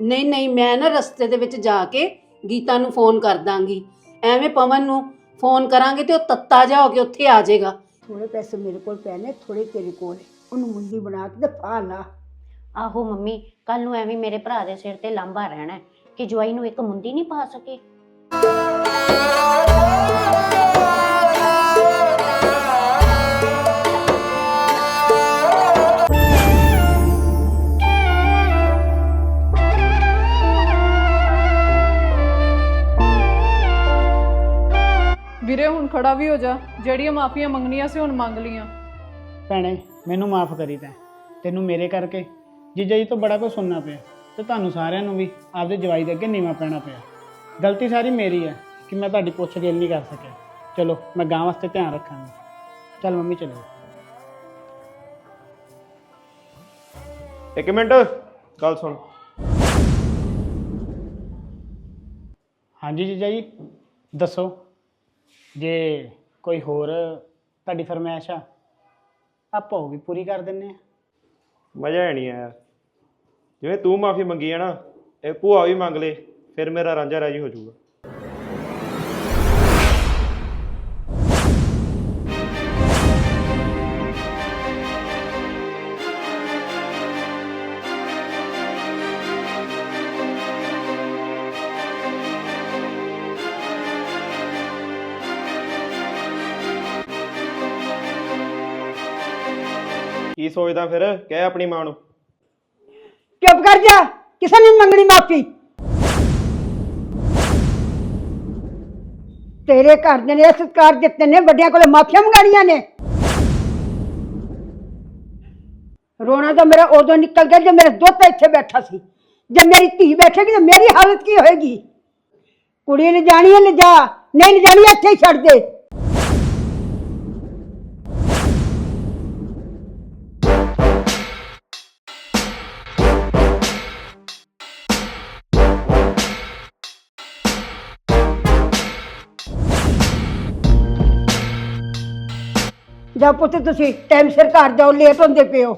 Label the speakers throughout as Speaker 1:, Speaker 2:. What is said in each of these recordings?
Speaker 1: ਨਹੀਂ ਨਹੀਂ ਮੈਂ ਨਾ ਰਸਤੇ ਦੇ ਵਿੱਚ ਜਾ ਕੇ ਗੀਤਾ ਨੂੰ ਫੋਨ ਕਰ ਦਾਂਗੀ। ਐਵੇਂ ਪਵਨ ਨੂੰ ਫੋਨ ਕਰਾਂਗੇ ਤੇ ਉਹ ਤੱਤਾ ਜਾ ਹੋ ਕੇ ਉੱਥੇ ਆ ਜਾਏਗਾ।
Speaker 2: ਥੋੜੇ ਪੈਸੇ ਮੇਰੇ ਕੋਲ ਪਏ ਨੇ ਥੋੜੇ ਤੇਰੇ ਕੋਲ। ਉਹਨੂੰ ਮੁੰਡੀ ਬਣਾ ਕੇ ਤੇ ਫਾ ਲਾ।
Speaker 3: ਆਹੋ ਮੰਮੀ ਕੱਲ ਨੂੰ ਐਵੇਂ ਮੇਰੇ ਭਰਾ ਦੇ ਸਿਰ ਤੇ ਲਾਂਭਾ ਰਹਿਣਾ ਹੈ ਕਿ ਜਵਾਈ ਨੂੰ ਇੱਕ ਮੁੰਦੀ ਨਹੀਂ ਪਾ ਸਕੇ।
Speaker 4: ਵੀਰੇ ਹੁਣ ਖੜਾ ਵੀ ਹੋ ਜਾ। ਜਿਹੜੀਆਂ ਮਾਫੀਆਂ ਮੰਗਣੀਆਂ ਸੀ ਹੁਣ ਮੰਗ ਲੀਆਂ
Speaker 5: ਭੈਣੇ ਮੈਨੂੰ ਮਾਫ ਕਰੀ ਤੈਂ। ਤੈਨੂੰ ਮੇਰੇ ਕਰਕੇ ਜੀਜਾ ਜੀ ਤੋਂ ਬੜਾ ਕੁਝ ਸੁਣਨਾ ਪਿਆ ਤੇ ਤੁਹਾਨੂੰ ਸਾਰਿਆਂ ਨੂੰ ਵੀ ਆਪਦੇ ਜਵਾਈ ਦੇ ਅੱਗੇ ਨੀਵਾ ਪੈਣਾ ਪਿਆ। ਗਲਤੀ ਸਾਰੀ ਮੇਰੀ ਹੈ ਕਿ ਮੈਂ ਤੁਹਾਡੀ ਪੁੱਛ ਗਿੱਲ ਨਹੀਂ ਕਰ ਸਕਿਆ। ਚਲੋ ਮੈਂ ਗਾਂ ਵਾਸਤੇ ਧਿਆਨ ਰੱਖਾਂਗਾ। ਚੱਲ ਮੰਮੀ ਚਲੋ।
Speaker 6: ਇੱਕ ਮਿੰਟ ਗੱਲ ਸੁਣ।
Speaker 5: ਹਾਂਜੀ ਜੀਜਾ ਜੀ ਦੱਸੋ। ਜੇ ਕੋਈ ਹੋਰ ਤੁਹਾਡੀ ਫਰਮਾਇਸ਼ ਆ, ਆਪਾਂ ਉਹ ਵੀ ਪੂਰੀ ਕਰ ਦਿੰਨੇ ਆ
Speaker 6: ਮਜ਼ਾ ਹੈ ਨਹੀਂ ਯਾਰ। ਜਿਵੇਂ ਤੂੰ ਮਾਫੀ ਮੰਗੀ ਹੈ ਨਾ ਇਹ ਭੂਆ ਵੀ ਮੰਗ ਲੇ, ਫਿਰ ਮੇਰਾ ਰਾਂਝਾ ਰਾਜੀ ਹੋ ਜਾਊਗਾ। ਸੋਚਦਾ ਫਿਰ, ਕਹਿ ਆਪਣੀ ਮਾਂ ਨੂੰ।
Speaker 2: ਚੁੱਪ ਕਰ ਜਾ, ਕਿਸੇ ਨੇ ਨੀ ਮੰਗਣੀ ਮਾਫੀ। ਤੇਰੇ ਘਰ ਦੇ ਨੇ ਇਹ ਸਤਕਾਰ ਦਿੱਤੇ ਨੇ, ਵੱਡਿਆਂ ਕੋਲੇ ਮਾਫੀਆਂ ਮੰਗਾਣੀਆਂ ਨੇ। ਰੋਣਾ ਤਾਂ ਮੇਰਾ ਉਦੋਂ ਨਿਕਲ ਗਿਆ ਜੇ ਮੇਰੇ ਦੁੱਧ ਇੱਥੇ ਬੈਠਾ ਸੀ। ਜੇ ਮੇਰੀ ਧੀ ਬੈਠੇਗੀ ਤਾਂ ਮੇਰੀ ਹਾਲਤ ਕੀ ਹੋਏਗੀ? ਕੁੜੀ ਨੇ ਜਾਣੀ ਹੈ, ਲਿਜਾ। ਨਹੀਂ ਲਿਜਾਣੀ, ਇੱਥੇ ਹੀ ਛੱਡ ਦੇ। ਜਾ ਪੁੱਤ ਤੁਸੀਂ ਟਾਈਮ ਸਿਰ ਘਰ ਜਾਓ ਲੇਟ ਹੁੰਦੇ ਪਿਓ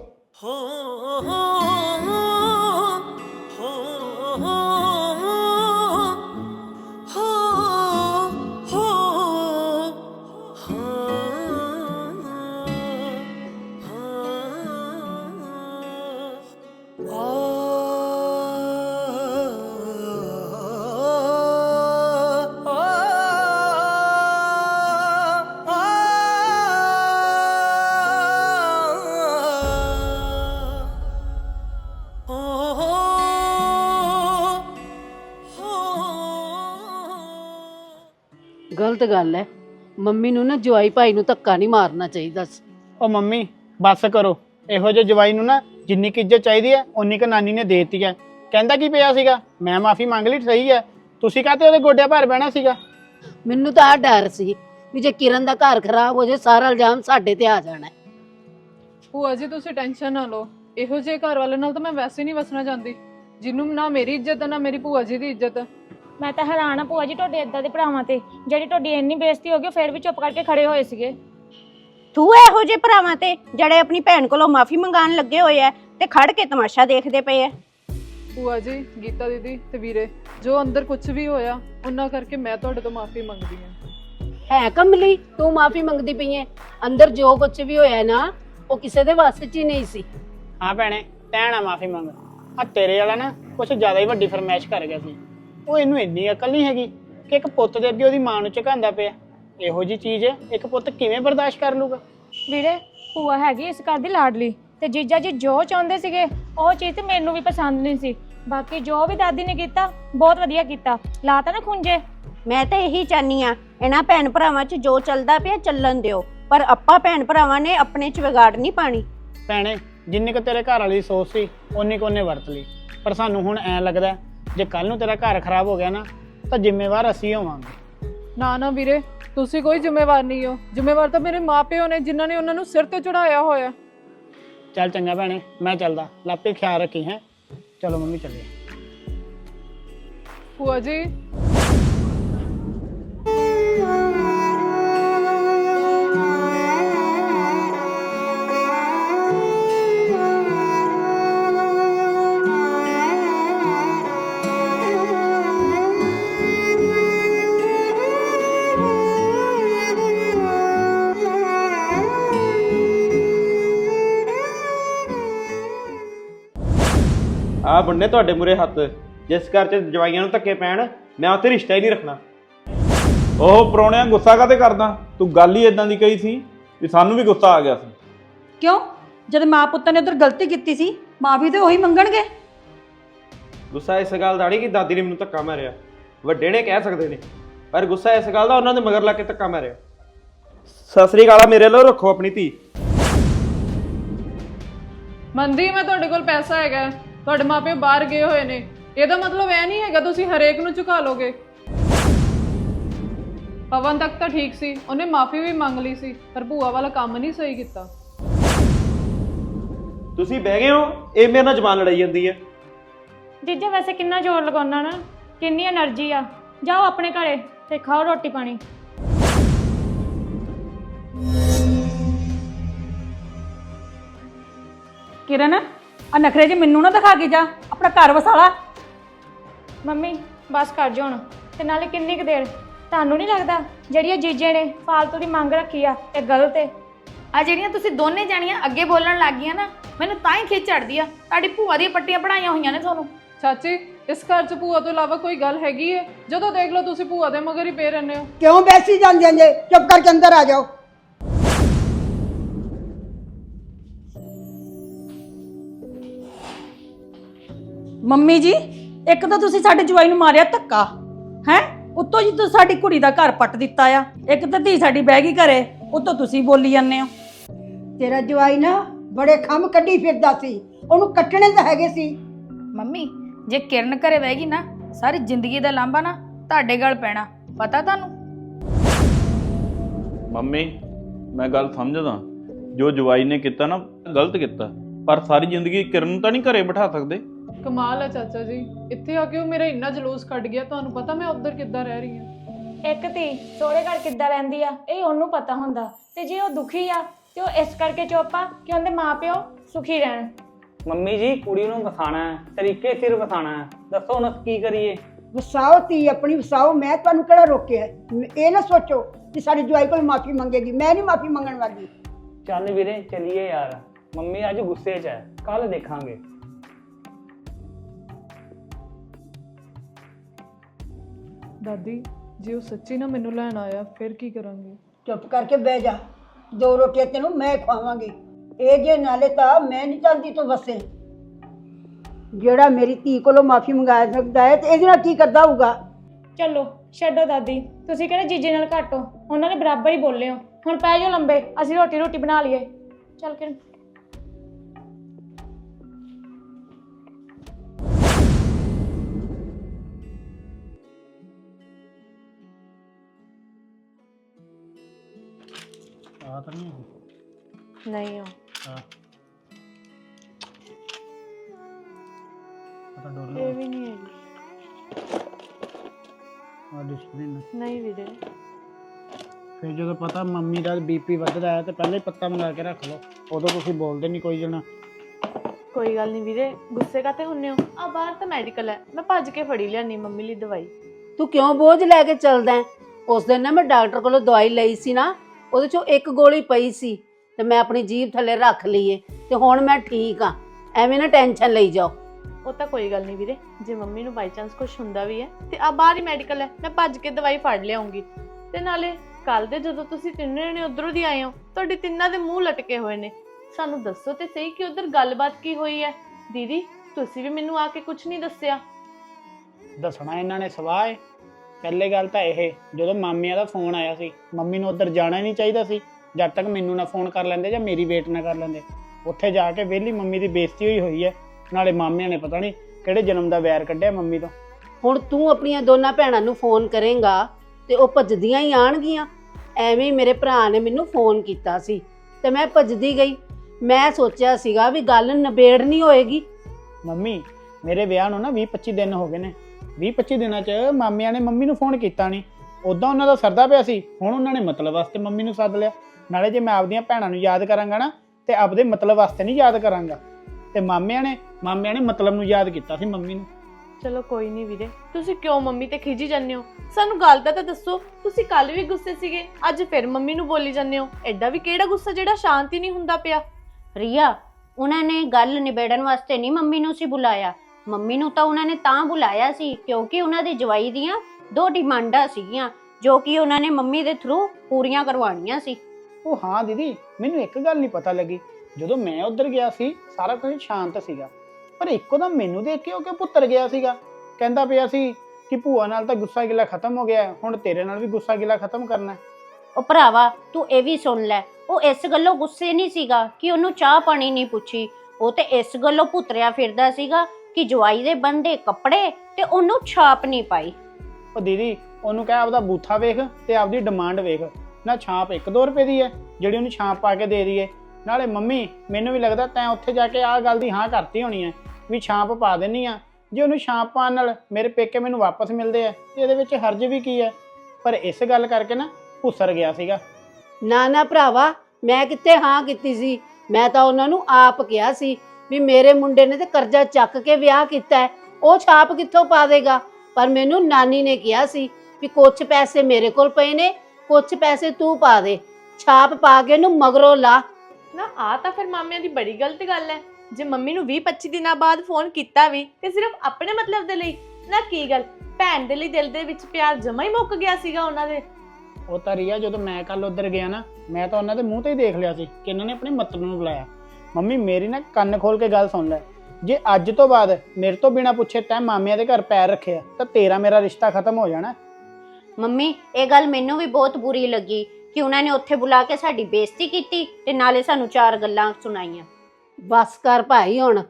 Speaker 1: ਗਲਤ ਗੱਲ ਹੈ ਮੰਮੀ ਨੂੰ ਨਾ ਜਵਾਈ ਭਾਈ ਨੂੰ ਧੱਕਾ ਨਹੀਂ ਮਾਰਨਾ ਚਾਹੀਦਾ ਸੀ।
Speaker 5: ਉਹ ਮੰਮੀ ਬੱਸ ਕਰੋ। ਇਹੋ ਜਿਹੇ ਜਵਾਈ ਨੂੰ ਨਾ ਜਿੰਨੀ ਕੁ ਇੱਜ਼ਤ ਚਾਹੀਦੀ ਹੈ ਉਨੀ ਕੁ ਨਾਨੀ ਨੇ ਦੇਤੀ ਹੈ ਕਹਿੰਦਾ ਕੀ ਪਿਆ ਸੀਗਾ? ਮੈਂ ਮਾਫੀ ਮੰਗ ਲਈ ਸਹੀ ਹੈ ਤੁਸੀਂ ਕਾਹਤੇ ਉਹਦੇ ਗੋਡਿਆਂ ਭਾਰ ਬਹਿਣਾ ਸੀਗਾ?
Speaker 1: ਮੈਨੂੰ ਤਾਂ ਆ ਡਰ ਸੀ ਵੀ ਜੇ ਕਿਰਨ ਦਾ ਘਰ ਖਰਾਬ ਹੋ ਜਾਏ ਸਾਰਾ ਇਲਜ਼ਾਮ ਸਾਡੇ ਤੇ ਆ ਜਾਣਾ ਹੈ।
Speaker 4: ਭੂਆ ਜੀ ਤੁਸੀਂ ਟੈਨਸ਼ਨ ਨਾ ਲਓ। ਇਹੋ ਜਿਹੇ ਘਰ ਵਾਲੇ ਨਾਲ ਤਾਂ ਮੈਂ ਵੈਸੇ ਨਹੀਂ ਵਸਣਾ ਚਾਹੁੰਦੀ। ਜਿਹਨੂੰ ਨਾ ਮੇਰੀ ਇੱਜ਼ਤ ਹੈ ਨਾ ਮੇਰੀ ਭੂਆ ਜੀ ਦੀ ਇੱਜ਼ਤ। ਹੈ
Speaker 7: ਮੈਂ ਤਾਂ ਹੈਰਾਨ ਆ ਭੂਆ ਜੀ ਤੁਹਾਡੇ ਇਦਾਂ ਦੇ ਭਰਾਵਾਂ ਤੇ। ਜਿਹੜੀ ਤੁਹਾਡੀ ਇੰਨੀ ਬੇਇੱਜ਼ਤੀ ਹੋ ਗਈ ਫਿਰ ਵੀ ਚੁੱਪ ਕਰਕੇ ਖੜੇ ਹੋਏ ਸੀਗੇ।
Speaker 3: ਤੂੰ ਇਹੋ ਜਿਹੇ ਭਰਾਵਾਂ ਤੇ ਜਿਹੜੇ ਆਪਣੀ ਭੈਣ ਕੋਲੋਂ ਮਾਫੀ ਮੰਗਾਣ ਲੱਗੇ ਹੋਏ ਐ ਤੇ ਖੜ ਕੇ ਤਮਾਸ਼ਾ ਦੇਖਦੇ ਪਏ ਐ
Speaker 4: ਭੂਆ ਜੀ ਗੀਤਾ ਦੀਦੀ ਤੇ ਵੀਰੇ ਜੋ ਅੰਦਰ ਕੁਝ ਵੀ ਹੋਇਆ ਉਹਨਾਂ ਕਰਕੇ ਮੈਂ ਤੁਹਾਡੇ ਤੋਂ ਮਾਫੀ ਮੰਗਦੀ ਹਾਂ।
Speaker 1: ਹੈ ਕਮਲੀ ਤੂੰ ਮਾਫੀ ਮੰਗਦੀ ਪਈ ਹੈ ਅੰਦਰ ਜੋ ਕੁਝ ਵੀ ਹੋਇਆ ਨਾ ਉਹ ਕਿਸੇ ਦੇ ਵਾਸਤੇ ਚ ਹੀ ਨਹੀਂ ਸੀ।
Speaker 5: ਹਾਂ ਭੈਣੇ ਤੈਣਾ ਮਾਫੀ ਮੰਗ ਆ ਤੇਰੇ ਵਾਲਾ ਨਾ ਕੁਛ ਜ਼ਿਆਦਾ ਹੀ ਵੱਡੀ ਫਰਮਾਇਸ਼ ਕਰ ਗਿਆ ਸੀ। ਉਹ ਇਹਨੂੰ ਇੰਨੀ ਅਕਲ ਨਹੀਂ ਹੈਗੀ ਕਿ ਇੱਕ ਪੁੱਤ ਦੇ ਅੱਗੇ ਉਹਦੀ ਮਾਂ ਨੂੰ ਝੁਕਾਉਂਦਾ ਪਿਆ। ਇਹੋ ਜੀ ਚੀਜ਼ ਇੱਕ ਪੁੱਤ ਕਿਵੇਂ ਬਰਦਾਸ਼ਤ ਕਰ ਲੂਗਾ
Speaker 7: ਵੀਰੇ ਭੂਆ ਹੈਗੀ ਇਸ ਘਰ ਦੀ ਲਾਡਲੀ ਤੇ ਜੀਜਾ ਜੀ ਜੋ ਚਾਹੁੰਦੇ ਸੀਗੇ ਉਹ ਚੀਜ਼ ਤੇ ਮੈਨੂੰ ਵੀ ਪਸੰਦ ਨਹੀਂ ਸੀ। ਬਾਕੀ ਜੋ ਵੀ ਦਾਦੀ ਨੇ ਕੀਤਾ ਬਹੁਤ ਵਧੀਆ ਕੀਤਾ। ਲਾਤਾ ਨਾ ਖੁੰਝੇ।
Speaker 3: ਮੈਂ ਤਾਂ ਇਹੀ ਚਾਹਨੀ ਆ ਇਹਨਾਂ ਭੈਣ ਭਰਾਵਾਂ 'ਚ ਜੋ ਚੱਲਦਾ ਪਿਆ ਚੱਲਣ ਦਿਓ ਪਰ ਆਪਾਂ ਭੈਣ ਭਰਾਵਾਂ ਨੇ ਆਪਣੇ 'ਚ ਵਿਗਾੜ ਨਹੀਂ ਪਾਣੀ।
Speaker 5: ਭੈਣੇ ਜਿੰਨੀ ਕੁ ਤੇਰੇ ਘਰ ਵਾਲੀ ਸੋਚ ਸੀ ਉਨੀ ਕੁ ਉਹਨੇ ਵਰਤ ਲਈ। ਪਰ ਸਾਨੂੰ ਹੁਣ ਐ ਲੱਗਦਾ ਜੇ ਕੱਲ ਨੂੰ ਤੇਰਾ ਘਰ ਖਰਾਬ ਹੋ ਗਿਆ ਨਾ ਤਾਂ ਜ਼ਿੰਮੇਵਾਰ ਅਸੀਂ ਹੋਵਾਂਗੇ।
Speaker 4: ਨਾ ਨਾ ਵੀਰੇ ਤੁਸੀਂ ਕੋਈ ਜ਼ਿੰਮੇਵਾਰ ਨਹੀਂ ਹੋ। ਜ਼ਿੰਮੇਵਾਰ ਤਾਂ ਮੇਰੇ ਮਾਪਿਓ ਨੇ ਜਿਨ੍ਹਾਂ ਨੇ ਉਹਨਾਂ ਨੂੰ ਸਿਰ ਤੇ ਚੜਾਇਆ ਹੋਇਆ।
Speaker 5: ਚੱਲ ਚੰਗਾ ਭੈਣੇ ਮੈਂ ਚੱਲਦਾ। ਲਾਪੇ ਖਿਆਲ ਰੱਖੀ ਹੈ। ਚਲੋ ਮੰਮੀ ਚੱਲੀਏ।
Speaker 4: ਭੂਆ ਜੀ
Speaker 6: ਬੰਨੇ ਤੁਹਾਡੇ ਮੂਰੇ ਹੱਥ ਜਿਸ ਘਰ 'ਚ ਜਵਾਈਆਂ ਨੂੰ ਧੱਕੇ ਪੈਣ ਮੈਂ ਉੱਥੇ ਰਿਸ਼ਤਾ ਹੀ ਨਹੀਂ ਰੱਖਣਾ।
Speaker 8: ਉਹ ਪਰੋਣਿਆ ਗੁੱਸਾ ਕਾਤੇ ਕਰਦਾ? ਤੂੰ ਗੱਲ ਹੀ ਇਦਾਂ ਦੀ ਕਹੀ ਸੀ ਵੀ ਸਾਨੂੰ ਵੀ ਗੁੱਸਾ ਆ ਗਿਆ ਸੀ।
Speaker 2: ਕਿਉਂ? ਜਦ ਮਾਂ ਪੁੱਤਾਂ ਨੇ ਉਧਰ ਗਲਤੀ ਕੀਤੀ ਸੀ ਮਾਫੀ ਤੇ ਉਹੀ ਮੰਗਣਗੇ।
Speaker 6: ਗੁੱਸਾ ਇਸ ਗੱਲ ਦਾ ਨਹੀਂ ਕਿ ਦਾਦੀ ਨੇ ਮੈਨੂੰ ਧੱਕਾ ਮਾਰਿਆ। ਵੱਡੇ ਨੇ ਕਹਿ ਸਕਦੇ ਨੇ ਪਰ ਗੁੱਸਾ ਇਸ ਗੱਲ ਦਾ ਉਹਨਾਂ ਦੇ ਮਗਰ ਲਾ ਕੇ ਧੱਕਾ ਮਾਰਿਆ। ਸਤਿ ਸ੍ਰੀ ਅਕਾਲ ਮੇਰੇ ਲੋ ਰੱਖੋ ਆਪਣੀ ਧੀ।
Speaker 4: ਮੰਦੀ ਮੈਂ ਤੁਹਾਡੇ ਕੋਲ ਪੈਸਾ ਹੈਗਾ। ਤੁਹਾਡੇ ਮਾਪੇ ਬਾਹਰ ਗਏ ਹੋਏ ਨੇ। ਇਹਦਾ ਮਤਲਬ ਇਹ ਨਹੀਂ ਹੈਗਾ ਤੁਸੀਂ ਹਰੇਕ ਨੂੰ ਝੁਕਾ ਲੋਗੇ। ਪਵਨ ਤੱਕ ਤਾਂ ਠੀਕ ਸੀ। ਉਹਨੇ ਮਾਫੀ ਵੀ ਮੰਗ ਲਈ ਸੀ ਪਰ ਭੂਆ ਵਾਲਾ ਕੰਮ ਨਹੀਂ ਸਹੀ ਕੀਤਾ।
Speaker 6: ਤੁਸੀਂ ਬਹਿ ਗਏ ਹੋ? ਇਹ ਮੇਰੇ ਨਾਲ ਜ਼ਬਾਨ ਲੜਾਈ ਜਾਂਦੀ ਹੈ।
Speaker 7: ਜੀਜਾ ਵੈਸੇ ਕਿੰਨਾ ਜ਼ੋਰ ਲਗਾਉਣਾ ਨਾ? ਕਿੰਨੀ એનર્ਜੀ ਆ। ਜਾਓ ਆਪਣੇ ਘਰੇ ਤੇ ਖਾਓ ਰੋਟੀ ਪਾਣੀ।
Speaker 2: ਕਿਰਨ? ਆ ਨਖਰੇ ਜੀ ਮੈਨੂੰ ਨਾ ਦਿਖਾ ਕੇ ਜਾ ਆਪਣਾ ਘਰ ਵਸਾਲਾ।
Speaker 7: ਮੰਮੀ ਬਸ ਕਰ ਜੋ ਹੁਣ ਤੇ ਨਾਲੇ ਕਿੰਨੀ ਕੁ ਦੇਰ? ਤੁਹਾਨੂੰ ਨਹੀਂ ਲੱਗਦਾ ਜਿਹੜੀ ਇਹ ਜੀਜੇ ਨੇ ਫਾਲਤੂ ਦੀ ਮੰਗ ਰੱਖੀ ਆ ਇਹ ਗਲਤ ਹੈ
Speaker 9: ਆ ਜਿਹੜੀਆਂ ਤੁਸੀਂ ਦੋਨੇ ਜਾਣੀਆਂ ਅੱਗੇ ਬੋਲਣ ਲੱਗ ਗਈਆਂ ਨਾ ਮੈਨੂੰ ਤਾਂ ਹੀ ਖਿੱਚ ਚੜਦੀ ਆ। ਤੁਹਾਡੀ ਭੂਆ ਦੀਆਂ ਪੱਟੀਆਂ ਪੜਾਈਆਂ ਹੋਈਆਂ ਨੇ ਤੁਹਾਨੂੰ।
Speaker 4: ਚਾਚੀ ਇਸ ਘਰ 'ਚ ਭੂਆ ਤੋਂ ਇਲਾਵਾ ਕੋਈ ਗੱਲ ਹੈਗੀ ਹੈ ਜਦੋਂ ਦੇਖ ਲਓ ਤੁਸੀਂ ਭੂਆ ਦੇ ਮਗਰ ਹੀ ਪਏ ਰਹਿੰਦੇ ਹੋ।
Speaker 2: ਕਿਉਂ ਬੈਸੀ ਜਾਂਦੇ ਜੇ? ਚੁੱਪ ਕਰਕੇ ਅੰਦਰ ਆ ਜਾਓ। ਮੰਮੀ ਜੀ ਇੱਕ ਤਾਂ ਤੁਸੀਂ ਸਾਡੇ ਜਵਾਈ ਨੂੰ ਮਾਰਿਆ ਧੱਕਾ ਹੈ? ਉੱਤੋਂ ਜੀ ਤੁਸੀਂ ਸਾਡੀ ਕੁੜੀ ਦਾ ਘਰ ਪੱਟ ਦਿੱਤਾ ਆ। ਇੱਕ ਤਾਂ ਧੀ ਸਾਡੀ ਬਹਿ ਗਈ ਘਰੇ ਉੱਤੋਂ ਤੁਸੀਂ ਬੋਲੀ ਜਾਂਦੇ ਹੋ। ਤੇਰਾ ਜਵਾਈ ਨਾ ਬੜੇ ਖੰਮ ਕੱਢੀ ਫਿਰਦਾ ਸੀ ਉਹਨੂੰ ਕੱਟਣੇ ਤਾਂ ਹੈਗੇ ਸੀ।
Speaker 9: ਮੰਮੀ ਜੇ ਕਿਰਨ ਘਰੇ ਬਹਿ ਗਈ ਨਾ ਸਾਰੀ ਜ਼ਿੰਦਗੀ ਦਾ ਲਾਂਭਾ ਨਾ ਤੁਹਾਡੇ ਗਲ ਪੈਣਾ ਪਤਾ ਤੁਹਾਨੂੰ?
Speaker 8: ਮੰਮੀ ਮੈਂ ਗੱਲ ਸਮਝਦਾ। ਜੋ ਜਵਾਈ ਨੇ ਕੀਤਾ ਨਾ ਗਲਤ ਕੀਤਾ। ਪਰ ਸਾਰੀ ਜ਼ਿੰਦਗੀ ਕਿਰਨ ਨੂੰ ਤਾਂ ਨਹੀਂ ਘਰੇ ਬਿਠਾ ਸਕਦੇ?
Speaker 4: ਕਮਾਲ ਹੈ ਚਾਚਾ ਜੀ। ਇੱਥੇ ਆ ਕੇ ਉਹ ਮੇਰਾ ਇੰਨਾ ਜਲੂਸ ਕੱਢ ਗਿਆ ਤੁਹਾਨੂੰ ਪਤਾ ਮੈਂ ਉੱਧਰ ਕਿੱਦਾਂ ਰਹਿ ਰਹੀ ਹਾਂ?
Speaker 7: ਇੱਕ ਧੀ ਸੋਹਰੇ ਘਰ ਕਿੱਦਾਂ ਰਹਿੰਦੀ ਆ? ਇਹ ਉਹਨੂੰ ਪਤਾ ਹੁੰਦਾ। ਤੇ ਜੇ ਉਹ ਦੁਖੀ ਆ ਤੇ ਉਹ ਇਸ ਕਰਕੇ ਚੁੱਪ ਆ ਕਿ ਉਹਦੇ ਮਾਪਿਓ ਸੁਖੀ ਰਹਿਣ।
Speaker 10: ਮੰਮੀ ਜੀ ਕੁੜੀ ਨੂੰ ਵਸਾਣਾ ਹੈ ਤਰੀਕੇ ਸਿਰ ਵਸਾਣਾ ਹੈ। ਦੱਸੋ ਹੁਣ ਅਸੀਂ ਕੀ ਕਰੀਏ?
Speaker 2: ਵਸਾਓ ਤੀ ਆਪਣੀ ਵਸਾਓ। ਮੈਂ ਤੁਹਾਨੂੰ ਕਿਹੜਾ ਰੋਕਿਆ? ਹੈ? ਇਹ ਨਾ ਸੋਚੋ ਕਿ ਸਾਡੀ ਜਵਾਈ ਕੋਲ ਮਾਫੀ ਮੰਗੇਗੀ। ਮੈਂ ਨਹੀਂ ਮਾਫੀ ਮੰਗਣ ਵਾਲੀ।
Speaker 10: ਚੱਲ ਵੀਰੇ ਚਲੀਏ ਯਾਰ। ਮੰਮੀ ਅੱਜ ਗੁੱਸੇ 'ਚ ਹੈ। ਕੱਲ ਦੇਖਾਂਗੇ।
Speaker 4: ਦਾਦੀ ਜੇ ਉਹ ਸੱਚੀ ਨਾ ਮੈਨੂੰ ਲੈਣ ਆਇਆ ਫਿਰ ਕੀ ਕਰਾਂਗੇ?
Speaker 2: ਚੁੱਪ ਕਰਕੇ ਬਹਿ ਜਾ। ਦੋ ਰੋਟੀਆਂ ਤੈਨੂੰ ਮੈਂ ਖਵਾਵਾਂਗੀ। ਇਹ ਜੇ ਨਾਲੇ ਤਾਂ ਮੈਂ ਨਹੀਂ ਚਾਹੁੰਦੀ ਤੂੰ ਵਸੇ। ਜਿਹੜਾ ਮੇਰੀ ਧੀ ਕੋਲੋਂ ਮਾਫੀ ਮੰਗਾ ਸਕਦਾ ਹੈ ਤੇ ਇਹਦੇ ਨਾਲ ਕੀ ਕਰਦਾ ਹੋਊਗਾ?
Speaker 7: ਚਲੋ ਛੱਡੋ ਦਾਦੀ। ਤੁਸੀਂ ਕਿਹੜੇ ਜੀਜੇ ਨਾਲ ਘੱਟ ਹੋ? ਉਹਨਾਂ ਨੇ ਬਰਾਬਰ ਹੀ ਬੋਲੇ ਹੋ। ਹੁਣ ਪੈ ਜਾਓ ਲੰਬੇ। ਅਸੀਂ ਰੋਟੀ ਰੋਟੀ ਬਣਾ ਲਈਏ। ਚੱਲ ਕਿਰਨ।
Speaker 5: ਤਾਂ ਨਹੀਂ ਹੈਗੀ।
Speaker 3: ਨਹੀਂ
Speaker 5: ਆ। ਆ ਤਾਂ ਡੋਲ
Speaker 3: ਇਹ ਵੀ ਨਹੀਂ ਹੈਗੀ।
Speaker 5: ਆ ਡਿਸਪਲਿਨ
Speaker 3: ਨਹੀਂ ਵੀਰੇ।
Speaker 5: ਫਿਰ ਜਦੋਂ ਪਤਾ ਮੰਮੀ ਦਾ ਬੀਪੀ ਵੱਧਦਾ ਹੈ ਤੇ ਪਹਿਲਾਂ ਹੀ ਪੱਤਾ ਮੰਗਾ ਕੇ ਰੱਖ ਲਓ। ਉਦੋਂ ਤੁਸੀਂ ਬੋਲਦੇ ਨਹੀਂ ਕੋਈ ਜਣਾ।
Speaker 3: ਕੋਈ ਗੱਲ ਨਹੀਂ ਵੀਰੇ ਗੁੱਸੇ ਕਾਤੇ ਹੁੰਨੇ ਹੋ? ਆ ਬਾਹਰ ਤਾਂ ਮੈਡੀਕਲ ਹੈ। ਮੈਂ ਭੱਜ ਕੇ ਫੜੀ ਲਿਆਨੀ ਮੰਮੀ ਲਈ ਦਵਾਈ।
Speaker 1: ਤੂੰ ਕਿਉਂ ਬੋਝ ਲੈ ਕੇ ਚੱਲਦਾ ਹੈ? ਉਸ ਦਿਨ ਨਾ ਮੈਂ ਡਾਕਟਰ ਕੋਲੋਂ ਦਵਾਈ ਲਈ ਸੀ ਨਾ ਉਹਦੇ ਚੋਂ ਇੱਕ ਗੋਲੀ ਪਈ ਸੀ ਤੇ ਮੈਂ ਆਪਣੀ ਜੀਭ ਥੱਲੇ ਰੱਖ ਲਈਏ ਤੇ ਹੁਣ ਮੈਂ ਠੀਕ ਆ। ਐਵੇਂ ਨਾ ਟੈਨਸ਼ਨ ਲਈ ਜਾਓ।
Speaker 3: ਉਹ ਤਾਂ ਕੋਈ ਗੱਲ ਨਹੀਂ ਵੀਰੇ ਜੇ ਮੰਮੀ ਨੂੰ ਬਾਈ ਚਾਂਸ ਕੁਝ ਹੁੰਦਾ ਵੀ ਹੈ ਤੇ ਆ ਬਾਹਰ ਹੀ ਮੈਡੀਕਲ ਹੈ ਮੈਂ ਭੱਜ ਕੇ ਦਵਾਈ ਫੜ ਲਿਆਉਂਗੀ। ਤੇ ਨਾਲੇ ਕੱਲ ਦੇ ਜਦੋਂ ਤੁਸੀਂ ਤਿੰਨੇ ਨੇ ਉਧਰੋਂ ਦੀ ਆਏ ਹੋ ਤੁਹਾਡੇ ਤਿੰਨਾਂ ਦੇ ਮੂੰਹ ਲਟਕੇ ਹੋਏ ਨੇ। ਸਾਨੂੰ ਦੱਸੋ ਤੇ ਸਹੀ ਕਿ ਉਧਰ ਗੱਲਬਾਤ ਕੀ ਹੋਈ ਹੈ ਦੀਦੀ ਤੁਸੀਂ ਵੀ ਮੈਨੂੰ ਆ ਕੇ ਕੁਝ ਨਹੀਂ ਦੱਸਿਆ।
Speaker 5: ਦੱਸਣਾ ਇਹਨਾਂ ਨੇ ਸਵਾਹ ਪਹਿਲੇ ਗੱਲ ਤਾਂ ਇਹ ਜਦੋਂ ਮਾਮਿਆਂ ਦਾ ਫੋਨ ਆਇਆ ਸੀ ਮੰਮੀ ਨੂੰ ਉੱਧਰ ਜਾਣਾ ਨਹੀਂ ਚਾਹੀਦਾ ਸੀ ਜਦ ਤੱਕ ਮੈਨੂੰ ਨਾ ਫੋਨ ਕਰ ਲੈਂਦੇ ਜਾਂ ਮੇਰੀ ਵੇਟ ਨਾ ਕਰ ਲੈਂਦੇ। ਉੱਥੇ ਜਾ ਕੇ ਵਿਹਲੀ ਮੰਮੀ ਦੀ ਬੇਇੱਜ਼ਤੀ ਹੋਈ ਹੋਈ ਹੈ ਨਾਲੇ ਮਾਮਿਆਂ ਨੇ ਪਤਾ ਨਹੀਂ ਕਿਹੜੇ ਜਨਮ ਦਾ ਵੈਰ ਕੱਢਿਆ ਮੰਮੀ ਤੋਂ।
Speaker 1: ਹੁਣ ਤੂੰ ਆਪਣੀਆਂ ਦੋਨਾਂ ਭੈਣਾਂ ਨੂੰ ਫੋਨ ਕਰੇਂਗਾ ਤੇ ਉਹ ਭੱਜਦੀਆਂ ਹੀ ਆਣਗੀਆਂ ਐਵੇਂ ਹੀ ਮੇਰੇ ਭਰਾ ਨੇ ਮੈਨੂੰ ਫੋਨ ਕੀਤਾ ਸੀ ਤੇ ਮੈਂ ਭੱਜਦੀ ਗਈ। ਮੈਂ ਸੋਚਿਆ ਸੀਗਾ ਵੀ ਗੱਲ ਨਿਬੇੜਨੀ ਹੋਏਗੀ।
Speaker 5: ਮੰਮੀ ਮੇਰੇ ਵਿਆਹ ਨੂੰ ਨਾ 20 25 ਦਿਨ ਹੋ ਗਏ ਨੇ। 20 25 ਦਿਨਾਂ 'ਚ ਮਾਮਿਆਂ ਨੇ ਮੰਮੀ ਨੂੰ ਫੋਨ ਕੀਤਾ ਨਹੀਂ ਉਦਾਂ ਉਹਨਾਂ ਦਾ ਸਰਦਾ ਪਿਆ ਸੀ ਹੁਣ ਉਹਨਾਂ ਨੇ ਮਤਲਬ ਵਾਸਤੇ ਮੰਮੀ ਨੂੰ ਸੱਦ ਲਿਆ। ਨਾਲੇ ਜੇ ਮੈਂ ਆਪਦੀਆਂ ਭੈਣਾਂ ਨੂੰ ਯਾਦ ਕਰਾਂਗਾ ਨਾ ਤੇ ਆਪਦੇ ਮਤਲਬ ਵਾਸਤੇ ਨਹੀਂ ਯਾਦ ਕਰਾਂਗਾ। ਤੇ ਮਾਮਿਆਂ ਨੇ ਮਾਮਿਆਂ ਨੇ ਮਤਲਬ ਨੂੰ ਯਾਦ ਕੀਤਾ ਸੀ ਮੰਮੀ ਨੂੰ।
Speaker 3: ਚਲੋ ਕੋਈ ਨਹੀਂ ਵੀਰੇ ਤੁਸੀਂ ਕਿਉਂ ਮੰਮੀ ਤੇ ਖਿਜੀ ਜਾਂਦੇ ਹੋ? ਸਾਨੂੰ ਗੱਲ ਦਾ ਤਾਂ ਦੱਸੋ ਤੁਸੀਂ ਕੱਲ ਵੀ ਗੁੱਸੇ ਸੀਗੇ ਅੱਜ ਫਿਰ ਮੰਮੀ ਨੂੰ ਬੋਲੀ ਜਾਂਦੇ ਹੋ। ਐਡਾ ਵੀ ਕਿਹੜਾ ਗੁੱਸਾ ਜਿਹੜਾ ਸ਼ਾਂਤੀ ਨਹੀਂ ਹੁੰਦਾ ਪਿਆ?
Speaker 11: ਰੀਆ ਉਹਨਾਂ ਨੇ ਗੱਲ ਨਿਬੇੜਨ ਵਾਸਤੇ ਨਹੀਂ ਮੰਮੀ ਨੂੰ ਸੀ ਬੁਲਾਇਆ। ਮੰਮੀ ਨੂੰ ਤਾਂ ਉਹਨਾਂ ਨੇ ਤਾਂ ਬੁਲਾਇਆ ਸੀ ਕਿਉਂਕਿ ਉਹਨਾਂ ਦੀ ਜਵਾਈ ਦੀਆਂ ਦੋ ਡਿਮਾਂਡਾਂ ਸੀਗੀਆਂ ਜੋ ਕਿ ਉਹਨਾਂ ਨੇ ਮੰਮੀ ਦੇ ਥਰੂ ਪੂਰੀਆਂ ਕਰਵਾਉਣੀਆਂ ਸੀ।
Speaker 5: ਉਹ ਹਾਂ ਦੀਦੀ ਮੈਨੂੰ ਇੱਕ ਗੱਲ ਨਹੀਂ ਪਤਾ ਲੱਗੀ। ਜਦੋਂ ਮੈਂ ਉੱਧਰ ਗਿਆ ਸੀ ਸਾਰਾ ਕੁਝ ਸ਼ਾਂਤ ਸੀਗਾ। ਪਰ ਇੱਕੋ ਦਮ ਮੈਨੂੰ ਦੇਖ ਕੇ ਉਹ ਕਿ ਪੁੱਤਰ ਗਿਆ ਸੀਗਾ? ਕਹਿੰਦਾ ਪਿਆ ਸੀ ਕਿ ਭੂਆ ਨਾਲ ਤਾਂ ਗੁੱਸਾ ਗਿਲਾ ਖਤਮ ਹੋ ਗਿਆ ਹੈ, ਹੁਣ ਤੇਰੇ ਨਾਲ ਵੀ ਗੁੱਸਾ ਗਿਲਾ ਖਤਮ ਕਰਨਾ ਹੈ।
Speaker 11: ਉਹ ਭਰਾਵਾ ਤੂੰ ਇਹ ਵੀ ਸੁਣ ਲੈ ਉਹ ਇਸ ਗੱਲੋਂ ਗੁੱਸੇ ਨਹੀਂ ਸੀਗਾ ਕਿ ਉਹਨੂੰ ਚਾਹ ਪਾਣੀ ਨਹੀਂ ਪੁੱਛੀ। ਉਹ ਤੇ ਇਸ ਗੱਲੋਂ ਪੁੱਤਰਿਆ ਫਿਰਦਾ ਸੀਗਾ ਕਿ ਜਵਾਈ ਦੇ ਬੰਦੇ ਕੱਪੜੇ ਤੇ ਉਹਨੂੰ ਛਾਪ ਨਹੀਂ ਪਾਈ।
Speaker 5: ਉਹ ਦੀਦੀ ਉਹਨੂੰ ਕਹਿ ਆਪਦਾ ਬੂਥਾ ਵੇਖ ਤੇ ਆਪਦੀ ਡਿਮਾਂਡ ਵੇਖ। ਨਾ ਛਾਪ 1-2 ਰੁਪਏ ਦੀ ਹੈ ਜਿਹੜੀ ਉਹਨੂੰ ਛਾਪ ਪਾ ਕੇ ਦੇ ਦਈਏ। ਨਾਲੇ ਮੰਮੀ ਮੈਨੂੰ ਵੀ ਲੱਗਦਾ ਤੈਂ ਉੱਥੇ ਜਾ ਕੇ ਆਹ ਗੱਲ ਦੀ ਹਾਂ ਕਰਤੀ ਹੋਣੀ ਹੈ ਵੀ ਛਾਪ ਪਾ ਦੇਣੀ ਆ। ਜੇ ਉਹਨੂੰ ਛਾਪ ਪਾਉਣ ਨਾਲ ਮੇਰੇ ਪੇਕੇ ਮੈਨੂੰ ਵਾਪਸ ਮਿਲਦੇ ਆ ਤੇ ਇਹਦੇ ਵਿੱਚ ਹਰਜ ਵੀ ਕੀ ਹੈ ਪਰ ਇਸ ਗੱਲ ਕਰਕੇ ਨਾ ਭੁੱਸਰ ਗਿਆ ਸੀਗਾ।
Speaker 1: ਨਾ ਨਾ ਭਰਾਵਾ ਮੈਂ ਕਿੱਥੇ ਹਾਂ ਕੀਤੀ ਸੀ? ਮੈਂ ਤਾਂ ਉਹਨਾਂ ਨੂੰ ਆਪ ਕਿਹਾ ਸੀ ਵੀ ਮੇਰੇ ਮੁੰਡੇ ਨੇ ਤੇ ਕਰਜ਼ਾ ਚੱਕ ਕੇ ਵਿਆਹ ਕੀਤਾ ਹੈ ਉਹ ਛਾਪ ਕਿੱਥੋਂ ਪਾ ਦੇਗਾ? ਪਰ ਮੈਨੂੰ ਨਾਨੀ ਨੇ ਕਿਹਾ ਸੀ ਵੀ ਕੁਝ ਪੈਸੇ ਮੇਰੇ ਕੋਲ ਪਏ ਨੇ ਕੁਝ ਪੈਸੇ ਤੂੰ ਪਾ ਦੇ ਛਾਪ ਪਾ ਕੇ ਉਹਨੂੰ ਮਗਰੋਂ ਲਾ।
Speaker 3: ਨਾ ਆ ਤਾਂ ਫਿਰ ਮਾਮਿਆਂ ਦੀ ਬੜੀ ਗਲਤ ਗੱਲ ਹੈ। ਜੇ ਮੰਮੀ ਨੂੰ 20 25 ਦਿਨਾਂ ਬਾਅਦ ਫੋਨ ਕੀਤਾ ਵੀ ਤੇ ਸਿਰਫ ਆਪਣੇ ਮਤਲਬ ਦੇ ਲਈ ਨਾ ਕੀ ਗੱਲ ਭੈਣ ਦੇ ਲਈ ਦਿਲ ਦੇ ਵਿੱਚ ਪਿਆਰ ਜਮਾ ਹੀ ਮੁੱਕ ਗਿਆ ਸੀਗਾ ਉਹਨਾਂ ਦੇ।
Speaker 5: ਉਹ ਤਾਂ ਰੀਆ ਜਦੋਂ ਮੈਂ ਕੱਲ ਉੱਧਰ ਗਿਆ ਨਾ ਮੈਂ ਤਾਂ ਉਹਨਾਂ ਦੇ ਮੂੰਹ ਤੇ ਹੀ ਦੇਖ ਲਿਆ ਸੀ ਕਿ ਇਹਨਾਂ ਨੇ ਆਪਣੇ ਮਤਲਬ ਨੂੰ ਬੁਲਾਇਆ। ਮੰਮੀ ਮੇਰੀ ਨਾ ਕੰਨ ਖੋਲ ਕੇ ਗੱਲ ਸੁਣ ਲੈ। ਜੇ ਅੱਜ ਤੋਂ ਬਾਅਦ ਮੇਰੇ ਤੋਂ ਬਿਨਾ ਪੁੱਛੇ ਤੈਂ ਮਾਮਿਆਂ ਦੇ ਘਰ ਪੈਰ ਰੱਖਿਆ ਤਾਂ ਤੇਰਾ ਮੇਰਾ ਰਿਸ਼ਤਾ ਖਤਮ ਹੋ ਜਾਣਾ।
Speaker 11: ਮੰਮੀ ਇਹ ਗੱਲ ਮੈਨੂੰ ਵੀ ਬਹੁਤ ਬੁਰੀ ਲੱਗੀ ਕਿ ਉਹਨਾਂ ਨੇ ਉੱਥੇ ਬੁਲਾ ਕੇ ਸਾਡੀ ਬੇਇੱਜ਼ਤੀ ਕੀਤੀ ਤੇ ਨਾਲੇ ਸਾਨੂੰ ਚਾਰ ਗੱਲਾਂ ਸੁਣਾਈਆਂ।
Speaker 1: ਬਸ ਕਰ ਭਾਈ ਹੁਣ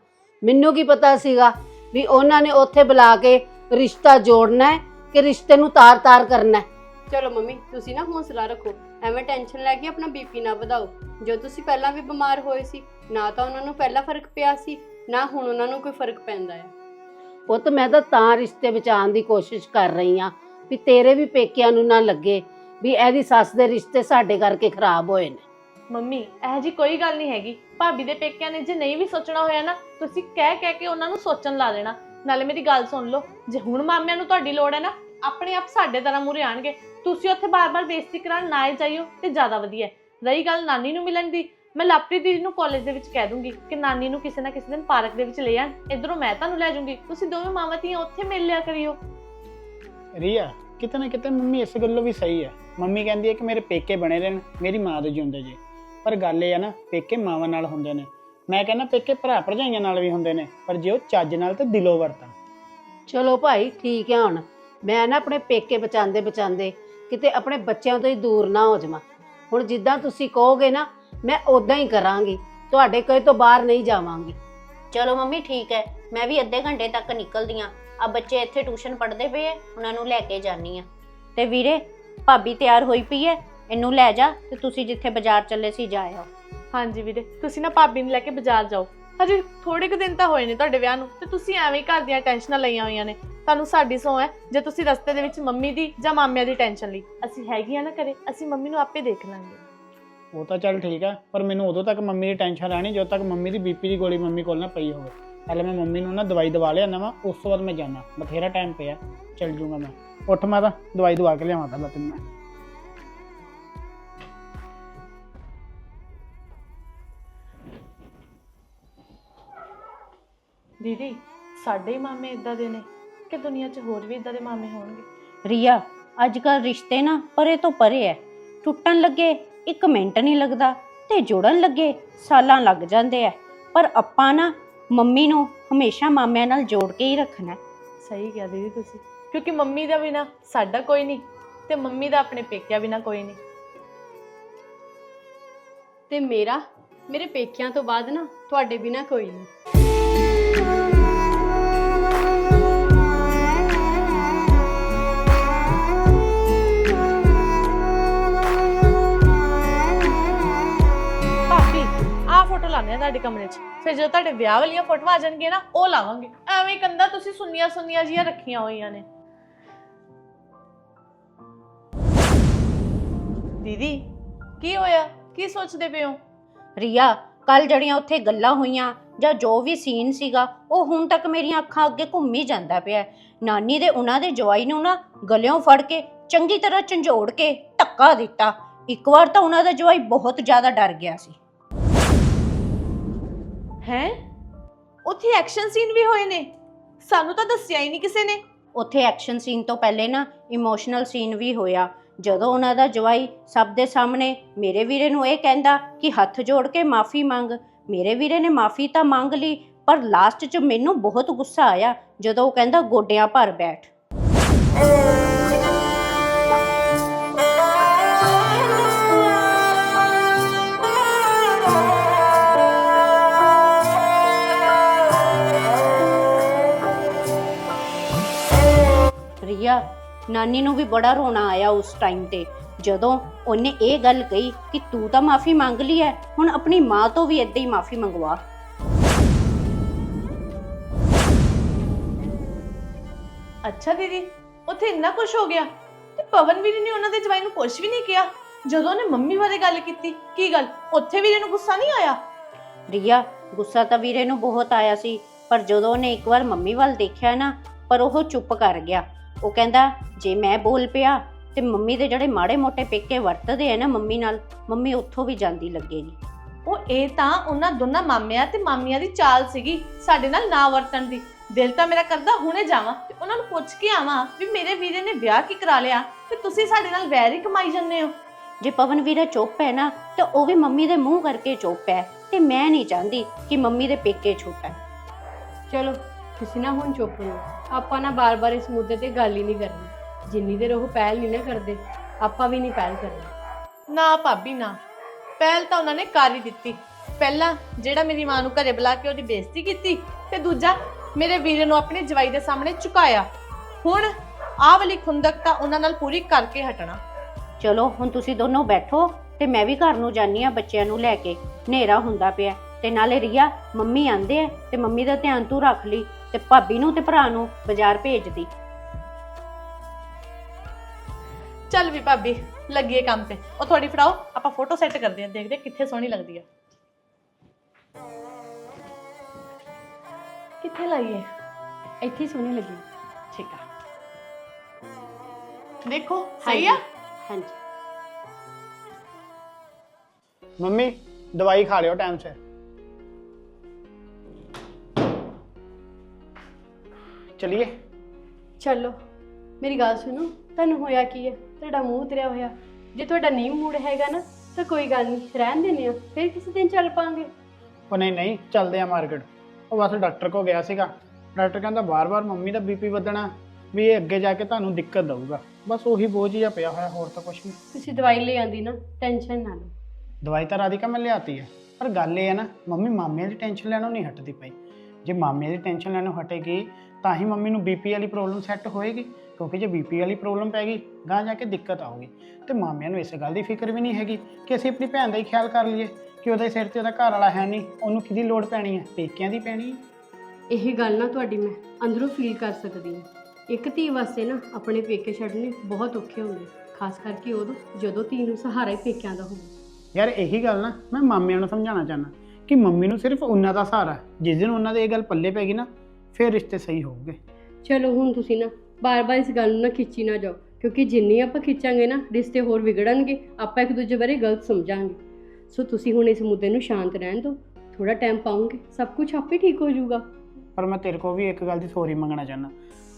Speaker 1: ਮੈਨੂੰ ਕੀ ਪਤਾ ਸੀਗਾ ਵੀ ਉਹਨਾਂ ਨੇ ਉੱਥੇ ਬੁਲਾ ਕੇ ਰਿਸ਼ਤਾ ਜੋੜਨਾ ਹੈ ਕਿ ਰਿਸ਼ਤੇ ਨੂੰ ਤਾਰ-ਤਾਰ ਕਰਨਾ ਹੈ।
Speaker 12: ਚਲੋ ਮੰਮੀ ਤੁਸੀਂ ਨਾ ਹੌਸਲਾ ਰੱਖੋ ਐਵੇਂ ਟੈਨਸ਼ਨ ਲੈ ਕੇ ਆਪਣਾ ਬੀਪੀ ਨਾ ਵਧਾਓ। ਜੋ ਤੁਸੀਂ ਪਹਿਲਾਂ ਵੀ ਬਿਮਾਰ ਹੋਏ ਸੀ ਨਾ ਤਾਂ ਉਹਨਾਂ ਨੂੰ ਪਹਿਲਾਂ ਫ਼ਰਕ ਪਿਆ ਸੀ ਨਾ ਹੁਣ ਉਹਨਾਂ ਨੂੰ ਕੋਈ ਫ਼ਰਕ ਪੈਂਦਾ ਹੈ।
Speaker 1: ਪੁੱਤ ਮੈਂ ਤਾਂ ਤਾਂ ਰਿਸ਼ਤੇ ਬਚਾਉਣ ਦੀ ਕੋਸ਼ਿਸ਼ ਕਰ ਰਹੀ ਆ ਵੀ ਤੇਰੇ ਵੀ ਪੇਕਿਆਂ ਨੂੰ ਨਾ ਲੱਗੇ ਵੀ ਇਹਦੀ ਸੱਸ ਦੇ ਰਿਸ਼ਤੇ ਸਾਡੇ ਕਰਕੇ ਖਰਾਬ ਹੋਏ ਨੇ।
Speaker 3: ਮੰਮੀ ਇਹ ਜੀ ਕੋਈ ਗੱਲ ਨਹੀਂ ਹੈਗੀ। ਭਾਬੀ ਦੇ ਪੇਕਿਆਂ ਨੇ ਜੇ ਨਹੀਂ ਵੀ ਸੋਚਣਾ ਹੋਇਆ ਨਾ ਤੁਸੀਂ ਕਹਿ ਕਹਿ ਕੇ ਉਹਨਾਂ ਨੂੰ ਸੋਚਣ ਲਾ ਦੇਣਾ। ਨਾਲੇ ਮੇਰੀ ਗੱਲ ਸੁਣ ਲਓ ਜੇ ਹੁਣ ਮਾਮਿਆਂ ਨੂੰ ਤੁਹਾਡੀ ਲੋੜ ਹੈ ਨਾ ਆਪਣੇ ਆਪ ਸਾਡੇ ਤਰ੍ਹਾਂ ਮੂਰੇ ਆਣਗੇ। ਤੁਸੀਂ ਉੱਥੇ ਬਾਰ-ਬਾਰ ਬੇਇੱਜ਼ਤੀ ਕਰਾਉਣ ਨਾ ਜਾਈਓ ਤੇ ਜ਼ਿਆਦਾ ਵਧੀਆ ਹੈ। ਰਹੀ ਗੱਲ ਨਾਨੀ ਨੂੰ ਮਿਲਣ ਦੀ ਮੈਂ ਲਾਪਰੀ ਦੀਦੀ ਨੂੰ ਕਾਲਜ ਦੇ ਵਿੱਚ ਕਹਿ ਦੂੰਗੀ ਕਿ ਨਾਨੀ ਨੂੰ ਕਿਸੇ ਨਾ ਕਿਸੇ ਦਿਨ ਪਾਰਕ ਦੇ ਵਿੱਚ ਲੈ ਆਣ ਇਧਰੋਂ ਮੈਂ ਤੁਹਾਨੂੰ ਲੈ ਜਾਊਂਗੀ। ਤੁਸੀਂ ਦੋਵੇਂ ਮਾਵਾਂ ਧੀਆਂ ਉੱਥੇ ਮਿਲ ਲਿਆ ਕਰਿਓ।
Speaker 5: ਰੀਆ ਕਿਤੇ ਨਾ ਕਿਤੇ ਮੰਮੀ ਇਸ ਗੱਲੋਂ ਵੀ ਸਹੀ ਹੈ। ਮੰਮੀ ਕਹਿੰਦੀ ਹੈ ਕਿ ਮੇਰੇ ਪੇਕੇ ਬਣੇ ਰਹਿਣ ਮੇਰੀ ਮਾਂ ਦੇ ਜਿਉਂਦੇ ਜੇ। ਪਰ ਗੱਲ ਇਹ ਆ ਨਾ ਪੇਕੇ ਮਾਵਾਂ ਨਾਲ ਹੁੰਦੇ ਨੇ। ਮੈਂ ਕਹਿੰਦਾ ਪੇਕੇ ਭਰਾ ਭਰਜਾਈਆਂ ਨਾਲ ਵੀ ਹੁੰਦੇ ਨੇ ਪਰ ਜੇ ਉਹ ਚੱਜ ਨਾਲ ਤੇ ਦਿਲੋਂ ਵਰਤਣ।
Speaker 1: ਚਲੋ ਭਾਈ ਠੀਕ ਹੈ ਹੁਣ। ਮੈਂ ਨਾ ਆਪਣੇ ਪੇਕੇ ਬਚਾਉਂਦੇ ਬਚਾਉਂਦੇ ਕਿਤੇ ਆਪਣੇ ਬੱਚਿਆਂ ਤੋਂ ਹੀ ਦੂਰ ਨਾ ਹੋ ਜਾਵਾਂ। ਹੁਣ ਜਿੱਦਾਂ ਤੁਸੀਂ ਕਹੋਗੇ ਨਾ ਮੈਂ ਉਦਾਂ ਹੀ ਕਰਾਂਗੀ। ਤੁਹਾਡੇ ਕਹੇ ਤੋਂ ਬਾਹਰ ਨਹੀਂ ਜਾਵਾਂਗੀ।
Speaker 11: ਚਲੋ ਮੰਮੀ ਠੀਕ ਹੈ ਮੈਂ ਵੀ ਅੱਧੇ ਘੰਟੇ ਤੱਕ ਨਿਕਲਦੀ ਆ ਆ ਬੱਚੇ ਇੱਥੇ ਟਿਊਸ਼ਨ ਪੜ੍ਹਦੇ ਪਏ ਐ ਉਹਨਾਂ ਨੂੰ ਲੈ ਕੇ ਜਾਨੀ ਆ ਤੇ ਵੀਰੇ ਭਾਬੀ ਤਿਆਰ ਹੋਈ ਪਈ ਐ ਇਹਨੂੰ ਲੈ ਜਾ ਤੇ ਤੁਸੀਂ ਜਿੱਥੇ ਬਾਜ਼ਾਰ ਚੱਲੇ ਸੀ ਜਾ ਆਓ।
Speaker 3: ਹਾਂਜੀ ਵੀਰੇ ਤੁਸੀਂ ਨਾ ਭਾਬੀ ਨੂੰ ਲੈ ਕੇ ਬਾਜ਼ਾਰ ਜਾਓ। ਹਜੇ ਥੋੜੇ ਕੁ ਦਿਨ ਤਾਂ ਹੋਏ ਨੇ ਤੁਹਾਡੇ ਵਿਆਹ ਨੂੰ ਤੇ ਤੁਸੀਂ ਐਵੇਂ ਹੀ ਘਰ ਦੀਆਂ ਟੈਨਸ਼ਨਾਂ ਲਈਆਂ ਹੋਈਆਂ ਨੇ। ਤੁਹਾਨੂੰ ਸਾਡੀ ਸੌ ਹੈ ਜੇ ਤੁਸੀਂ ਰਸਤੇ ਦੇ ਵਿੱਚ ਮੰਮੀ ਦੀ ਜਾਂ ਮਾਮਿਆਂ ਦੀ ਟੈਨਸ਼ਨ ਲਈ। ਅਸੀਂ ਹੈਗੀਆਂ ਨਾ ਕਰੇ ਅਸੀਂ ਮੰਮੀ ਨੂੰ ਆਪੇ ਦੇਖ ਲਾਂਗੇ।
Speaker 5: ਉਹ ਤਾਂ ਚੱਲ ਠੀਕ ਹੈ ਪਰ ਮੈਨੂੰ ਉਦੋਂ ਤੱਕ ਮੰਮੀ ਦੀ ਟੈਨਸ਼ਨ ਰਹਿਣੀ ਜਦੋਂ ਤੱਕ ਮੰਮੀ ਦੀ ਬੀਪੀ ਦੀ ਗੋਲੀ ਮੰਮੀ ਕੋਲ ਨਾ ਪਈ ਹੋਵੇ। ਪਹਿਲੇ ਮੈਂ ਮੰਮੀ ਨੂੰ ਨਾ ਦਵਾਈ ਦਵਾ ਲਿਆ ਵਾ ਉਸ ਤੋਂ ਬਾਅਦ ਮੈਂ ਜਾਣਾ ਬਥੇਰਾ ਟਾਈਮ ਪਿਆ ਚੱਲ ਜੂਗਾ ਮੈਂ। ਉੱਠ ਮੈਂ ਤਾਂ ਦਵਾਈ ਦਵਾ ਕੇ ਲਿਆਵਾਂ ਪਹਿਲਾਂ ਤੈਨੂੰ ਮੈਂ।
Speaker 3: ਦੀਦੀ ਸਾਡੇ ਹੀ ਮਾਮੇ ਇਦਾਂ ਦੇ ਨੇ ਕਿ ਦੁਨੀਆ 'ਚ ਹੋਰ ਵੀ ਇਦਾਂ ਦੇ ਮਾਮੇ ਹੋਣਗੇ?
Speaker 11: ਰੀਆ ਅੱਜ ਕੱਲ ਰਿਸ਼ਤੇ ਨਾ ਪਰੇ ਤੋਂ ਪਰੇ ਐ। ਟੁੱਟਣ ਲੱਗੇ ਇੱਕ ਮਿੰਟ ਨਹੀਂ ਲੱਗਦਾ ਤੇ ਜੁੜਨ ਲੱਗੇ ਸਾਲਾਂ ਲੱਗ ਜਾਂਦੇ ਐ ਪਰ ਆਪਾਂ ਨਾ ਮੰਮੀ ਨੂੰ ਹਮੇਸ਼ਾ ਮਾਮਿਆਂ ਨਾਲ ਜੋੜ ਕੇ ਹੀ ਰੱਖਣਾ ਹੈ।
Speaker 3: ਸਹੀ ਕਿਹਾ ਦੀਦੀ ਤੁਸੀਂ ਕਿਉਂਕਿ ਮੰਮੀ ਦਾ ਬਿਨਾ ਸਾਡਾ ਕੋਈ ਨਹੀਂ ਤੇ ਮੰਮੀ ਦਾ ਆਪਣੇ ਪੇਕਿਆਂ ਬਿਨਾ ਕੋਈ ਨਹੀਂ।
Speaker 12: ਤੇ ਮੇਰਾ ਮੇਰੇ ਪੇਕਿਆਂ ਤੋਂ ਬਾਅਦ ਨਾ ਤੁਹਾਡੇ ਬਿਨਾ ਕੋਈ ਨਹੀਂ।
Speaker 3: ਲਾਣੇ ਆ ਤੁਹਾਡੇ ਕਮਰੇ 'ਚ। ਫਿਰ ਜਦੋਂ ਤੁਹਾਡੇ ਵਿਆਹ ਵਾਲੀਆਂ ਫੋਟੋਆਂ ਆ ਜਾਣਗੀਆਂ ਨਾ, ਉਹ ਲਾਵਾਂਗੇ। ਐਵੇਂ ਕੰਦਾ ਤੁਸੀਂ ਸੁੰਨੀਆਂ ਸੁੰਨੀਆਂ ਜੀਆਂ ਰੱਖੀਆਂ ਹੋਈਆਂ ਨੇ। ਦੀਦੀ, ਕੀ ਹੋਇਆ? ਕੀ ਸੋਚਦੇ ਪਏ ਹੋ?
Speaker 11: ਰੀਆ ਕੱਲ ਜਿਹੜੀਆਂ ਉੱਥੇ ਗੱਲਾਂ ਹੋਈਆਂ, ਜਾਂ ਜੋ ਵੀ ਸੀਨ ਸੀਗਾ, ਉਹ ਹੁਣ ਤੱਕ ਮੇਰੀਆਂ ਅੱਖਾਂ ਅੱਗੇ ਘੁੰਮੀ ਜਾਂਦਾ ਪਿਆ। ਹੈ। ਨਾਨੀ ਦੇ, ਉਹਨਾਂ ਦੇ ਜਵਾਈ ਨੂੰ ਨਾ ਗਲਿਓਂ ਫੜ ਕੇ, ਚੰਗੀ ਤਰ੍ਹਾਂ ਝੰਜੋੜ ਕੇ ਧੱਕਾ ਦਿੱਤਾ। ਇੱਕ ਵਾਰ ਤਾਂ ਉਹਨਾਂ ਦਾ ਜਵਾਈ ਬਹੁਤ ਜ਼ਿਆਦਾ ਡਰ ਗਿਆ ਸੀ।
Speaker 3: ਹੈ? ਉੱਥੇ ਐਕਸ਼ਨ ਸੀਨ ਵੀ ਹੋਏ ਨੇ। ਸਾਨੂੰ ਤਾਂ ਦੱਸਿਆ ਹੀ ਨਹੀਂ ਕਿਸੇ ਨੇ।
Speaker 11: ਉੱਥੇ ਐਕਸ਼ਨ ਸੀਨ ਤੋਂ ਪਹਿਲੇ ਨਾ ਇਮੋਸ਼ਨਲ ਸੀਨ ਵੀ ਹੋਇਆ। ਜਦੋਂ ਉਹਨਾਂ ਦਾ ਜਵਾਈ ਸਭ ਦੇ ਸਾਹਮਣੇ ਮੇਰੇ ਵੀਰੇ ਨੂੰ ਇਹ ਕਹਿੰਦਾ ਕਿ ਹੱਥ ਜੋੜ ਕੇ ਮਾਫੀ ਮੰਗ। ਮੇਰੇ ਵੀਰੇ ਨੇ ਮਾਫੀ ਤਾਂ ਮੰਗ ਲਈ ਪਰ ਲਾਸਟ 'ਚ ਮੈਨੂੰ ਬਹੁਤ ਗੁੱਸਾ ਆਇਆ ਜਦੋਂ ਉਹ ਕਹਿੰਦਾ ਗੋਡਿਆਂ ਭਰ ਬੈਠ। ਨਾਨੀ ਨੂੰ ਵੀ ਬੜਾ ਰੋਣਾ ਆਇਆ ਉਸ ਟਾਈਮ ਤੇ। ਜਦੋਂ ਉਹਨੇ ਇਹ ਗੱਲ ਕਹੀ ਕਿ ਤੂੰ ਤਾਂ ਮਾਫੀ ਮੰਗ ਲਈ ਹੈ ਹੁਣ ਆਪਣੀ ਮਾਂ ਤੋਂ ਵੀ ਏਦਾਂ ਹੀ ਮਾਫੀ ਮੰਗਵਾ।
Speaker 3: ਅੱਛਾ ਦੀਦੀ ਉੱਥੇ ਇੰਨਾ ਕੁਝ ਹੋ ਗਿਆ ਤੇ ਪਵਨ ਵੀਰ ਨੇ ਉਹਨਾਂ ਦੇ ਜਵਾਈ ਨੂੰ ਕੁਝ ਵੀ ਨਹੀਂ ਕਿਹਾ? ਜਦੋਂ ਉਹਨੇ ਮੰਮੀ ਬਾਰੇ ਗੱਲ ਕੀਤੀ ਕੀ ਗੱਲ? ਉੱਥੇ ਵੀਰੇ ਨੂੰ ਗੁੱਸਾ ਨਹੀਂ ਆਇਆ?
Speaker 11: ਰੀਆ ਗੁੱਸਾ ਤਾਂ ਵੀਰੇ ਨੂੰ ਬਹੁਤ ਆਇਆ ਸੀ ਪਰ ਜਦੋਂ ਉਹਨੇ ਇੱਕ ਵਾਰ ਮੰਮੀ ਵੱਲ ਦੇਖਿਆ ਨਾ ਪਰ ਉਹ ਚੁੱਪ ਕਰ ਗਿਆ। ਉਹ ਕਹਿੰਦਾ ਜੇ ਮੈਂ ਬੋਲ ਪਿਆ ਤੇ ਮੰਮੀ ਦੇ ਜਿਹੜੇ ਮਾੜੇ ਮੋਟੇ ਪੇਕੇ ਵਰਤਦੇ ਆ ਨਾ ਮੰਮੀ ਨਾਲ ਮੰਮੀ ਉੱਥੋਂ ਵੀ ਜਾਂਦੀ ਲੱਗੇਗੀ
Speaker 3: ਉਹ ਇਹ ਤਾਂ ਉਹਨਾਂ ਦੋਨਾਂ ਮਾਮਿਆਂ ਤੇ ਮਾਮੀਆਂ ਦੀ ਚਾਲ ਸੀਗੀ ਸਾਡੇ ਨਾਲ ਨਾ ਵਰਤਣ ਦੀ। ਦਿਲ ਤਾਂ ਮੇਰਾ ਕਰਦਾ ਹੁਣੇ ਜਾਵਾਂ ਤੇ ਉਹਨਾਂ ਨੂੰ ਪੁੱਛ ਕੇ ਆਵਾਂ ਵੀ ਮੇਰੇ ਵੀਰੇ ਨੇ ਵਿਆਹ ਕੀ ਕਰਾ ਲਿਆ ਤੇ ਤੁਸੀਂ ਸਾਡੇ ਨਾਲ ਵੈਰ ਹੀ ਕਮਾਈ ਜਾਂਦੇ ਹੋ।
Speaker 11: ਜੇ ਪਵਨ ਵੀਰਾ ਚੁੱਪ ਹੈ ਨਾ ਤੇ ਉਹ ਵੀ ਮੰਮੀ ਦੇ ਮੂੰਹ ਕਰਕੇ ਚੁੱਪ ਹੈ ਤੇ ਮੈਂ ਨਹੀਂ ਚਾਹੁੰਦੀ ਕਿ ਮੰਮੀ ਦੇ ਪੇਕੇ ਛੁੱਟਣ
Speaker 12: ਚਲੋ ਤੁਸੀਂ ਨਾ ਹੁਣ ਚੁੱਪ ਰਹੋ। ਆਪਾਂ ਨਾ ਬਾਰ-ਬਾਰ ਇਸ ਮੁੱਦੇ ਤੇ ਗੱਲ ਹੀ ਨਹੀਂ ਕਰਨੀ। ਜਿੰਨੀ ਦੇਰ ਉਹ ਪਹਿਲ ਨਹੀਂ ਨਾ ਕਰਦੇ ਆਪਾਂ ਵੀ ਨਹੀਂ ਪਹਿਲ ਕਰਨੀ।
Speaker 3: ਨਾ ਭਾਬੀ ਨਾ। ਪਹਿਲ ਤਾਂ ਉਹਨਾਂ ਨੇ ਕਰ ਹੀ ਦਿੱਤੀ। ਪਹਿਲਾਂ ਜਿਹੜਾ ਮੇਰੀ ਮਾਂ ਨੂੰ ਘਰੇ ਬੁਲਾ ਕੇ ਉਹਦੀ ਬੇਇੱਜ਼ਤੀ ਕੀਤੀ ਤੇ ਦੂਜਾ ਮੇਰੇ ਵੀਰੇ ਨੂੰ ਆਪਣੇ ਜਵਾਈ ਦੇ ਸਾਹਮਣੇ ਝੁਕਾਇਆ। ਹੁਣ ਆਹ ਵਾਲੀ ਖੁੰਦਕ ਤਾਂ ਉਹਨਾਂ ਨਾਲ ਪੂਰੀ ਕਰਕੇ ਹਟਣਾ।
Speaker 11: ਚਲੋ ਹੁਣ ਤੁਸੀਂ ਦੋਨੋਂ ਬੈਠੋ ਤੇ ਮੈਂ ਵੀ ਘਰ ਨੂੰ ਜਾਨੀ ਆ ਬੱਚਿਆਂ ਨੂੰ ਲੈ ਕੇ। ਹਨੇਰਾ ਹੁੰਦਾ ਪਿਆ ਤੇ ਨਾਲੇ ਰੀਆ ਮੰਮੀ ਆਂਦੇ ਆ ਤੇ ਮੰਮੀ ਦਾ ਧਿਆਨ ਤੂੰ ਰੱਖ ਲਈ। ਤੇ ਭਾਬੀ ਨੂੰ ਤੇ ਭਰਾ ਨੂੰ ਬਾਜ਼ਾਰ ਭੇਜ ਦੀ
Speaker 3: ਚੱਲ ਵੀ ਭਾਬੀ ਲੱਗੀਏ ਕੰਮ ਤੇ। ਉਹ ਥੋੜੀ ਫੜਾਓ ਆਪਾਂ ਫੋਟੋ ਸੈੱਟ ਕਰਦੇ ਆ ਦੇਖਦੇ ਆ ਕਿੱਥੇ ਸੋਹਣੀ ਲੱਗਦੀ ਆ। ਕਿੱਥੇ ਲਾਈਏ
Speaker 12: ਇੱਥੇ ਹੀ ਸੋਹਣੀ ਲੱਗੀ।
Speaker 3: ਠੀਕ ਆ। ਦੇਖੋ ਸਹੀ ਆ?
Speaker 11: ਹਾਂਜੀ।
Speaker 5: ਮੰਮੀ ਦਵਾਈ ਖਾ ਲਿਓ ਟਾਈਮ ਸਿਰ। ਚਲਿਏ?
Speaker 12: ਚਲੋ ਮੇਰੀ ਗੱਲ ਸੁਣੋ ਤੁਹਾਨੂੰ ਹੋਇਆ ਕੀ ਹੈ ਤੁਹਾਡਾ ਮੂੰਹ ਉਤਰਿਆ ਹੋਇਆ। ਜੇ ਤੁਹਾਡਾ ਨਹੀਂ ਮੂਡ ਹੈਗਾ ਨਾ ਤਾਂ ਕੋਈ ਗੱਲ ਨਹੀਂ ਰਹਿਣ ਦਿੰਦੇ ਆ ਫਿਰ ਕਿਸੇ ਦਿਨ ਚੱਲ ਪਾਂਗੇ?
Speaker 5: ਉਹ ਨਹੀਂ ਨਹੀਂ ਚੱਲਦੇ ਆ ਮਾਰਕੀਟ। ਉਹ ਬਸ ਡਾਕਟਰ ਕੋ ਗਿਆ ਸੀਗਾ। ਡਾਕਟਰ ਕਹਿੰਦਾ ਬਾਰ-ਬਾਰ ਮੰਮੀ ਦਾ ਬੀਪੀ ਵਧਣਾ ਵੀ ਇਹ ਅੱਗੇ ਜਾ ਕੇ ਤੁਹਾਨੂੰ ਦਿੱਕਤ ਦਊਗਾ। ਬਸ ਉਹੀ ਬੋਝ ਜਿਹਾ ਪਿਆ ਹੋਇਆ ਹੋਰ ਤਾਂ ਕੁਝ ਨਹੀਂ।
Speaker 12: ਤੁਸੀਂ ਦਵਾਈ ਲੈ ਆਂਦੀ ਨਾ ਟੈਨਸ਼ਨ ਨਾ ਲਓ।
Speaker 5: ਦਵਾਈ ਤਾਂ ਰਾਧਿਕਾ ਮੈਂ ਲਿਆਤੀ ਹੈ ਪਰ ਗੱਲ ਇਹ ਹੈ ਨਾ ਮੰਮੀ ਮਾਮਿਆਂ ਦੀ ਟੈਨਸ਼ਨ ਲੈਣੋਂ ਨਹੀਂ ਹਟਦੀ ਪਈ। ਜੇ ਮਾਮਿਆਂ ਦੀ ਟੈਨਸ਼ਨ ਲੈਣੋਂ ਹਟੇਗੀ ਤਾਂ ਹੀ ਮੰਮੀ ਨੂੰ ਬੀਪੀ ਵਾਲੀ ਪ੍ਰੋਬਲਮ ਸੈੱਟ ਹੋਏਗੀ ਕਿਉਂਕਿ ਜੇ ਬੀਪੀ ਵਾਲੀ ਪ੍ਰੋਬਲਮ ਪੈ ਗਈ ਗਾਂ ਜਾ ਕੇ ਦਿੱਕਤ ਆਊਗੀ। ਤੇ ਮਾਮਿਆਂ ਨੂੰ ਇਸ ਗੱਲ ਦੀ ਫਿਕਰ ਵੀ ਨਹੀਂ ਹੈਗੀ ਕਿ ਅਸੀਂ ਆਪਣੀ ਭੈਣ ਦਾ ਹੀ ਖਿਆਲ ਕਰ ਲਈਏ ਕਿ ਉਹਦੇ ਸਿਰ ਤੇ ਉਹਦਾ ਘਰ ਵਾਲਾ ਹੈ ਨਹੀਂ ਉਹਨੂੰ ਕਿਹਦੀ ਲੋੜ ਪੈਣੀ ਹੈ ਪੇਕਿਆਂ ਦੀ ਪੈਣੀ ਹੈ?
Speaker 12: ਇਹ ਗੱਲ ਨਾ ਤੁਹਾਡੀ ਮੈਂ ਅੰਦਰੋਂ ਫੀਲ ਕਰ ਸਕਦੀ ਹਾਂ। ਇੱਕ ਧੀ ਵਾਸਤੇ ਨਾ ਆਪਣੇ ਪੇਕੇ ਛੱਡਣੇ ਬਹੁਤ ਔਖੇ ਹੁੰਦੇ ਖਾਸ ਕਰਕੇ ਉਦੋਂ ਜਦੋਂ ਧੀ ਨੂੰ ਸਹਾਰਾ ਹੀ ਪੇਕਿਆਂ ਦਾ ਹੋਵੇ।
Speaker 5: ਯਾਰ ਇਹੀ ਗੱਲ ਨਾ ਮੈਂ ਮਾਮਿਆਂ ਨੂੰ ਸਮਝਾਉਣਾ ਚਾਹੁੰਦਾ ਕਿ ਮੰਮੀ ਨੂੰ ਸਿਰਫ ਉਹਨਾਂ ਦਾ ਸਹਾਰਾ। ਜਿਸ ਦਿਨ ਉਹਨਾਂ ਦੇ ਇਹ ਗੱਲ ਪੱਲੇ ਪੈਗੀ ਨਾ ਫਿਰ ਰਿਸ਼ਤੇ ਸਹੀ ਹੋਣਗੇ।
Speaker 12: ਚਲੋ ਹੁਣ ਤੁਸੀਂ ਨਾ ਬਾਰ-ਬਾਰ ਇਸ ਗੱਲ ਨੂੰ ਨਾ ਖਿੱਚੀ ਨਾ ਜਾਓ ਕਿਉਂਕਿ ਜਿੰਨੀ ਆਪਾਂ ਖਿੱਚਾਂਗੇ ਨਾ ਰਿਸ਼ਤੇ ਹੋਰ ਵਿਗੜਨਗੇ ਆਪਾਂ ਇੱਕ ਦੂਜੇ ਬਾਰੇ ਗਲਤ ਸਮਝਾਂਗੇ। ਸੋ ਤੁਸੀਂ ਹੁਣ ਇਸ ਮੁੱਦੇ ਨੂੰ ਸ਼ਾਂਤ ਰਹਿਣ ਦਿਓ ਥੋੜਾ ਟਾਈਮ ਪਾਉਂਗੇ ਸਭ ਕੁਝ ਆਪੇ ਠੀਕ ਹੋ ਜਾਊਗਾ।
Speaker 5: ਪਰ ਮੈਂ ਤੇਰੇ ਕੋਲ ਵੀ ਇੱਕ ਗੱਲ ਦੀ ਸੌਰੀ ਮੰਗਣਾ ਚਾਹੁੰਦਾ।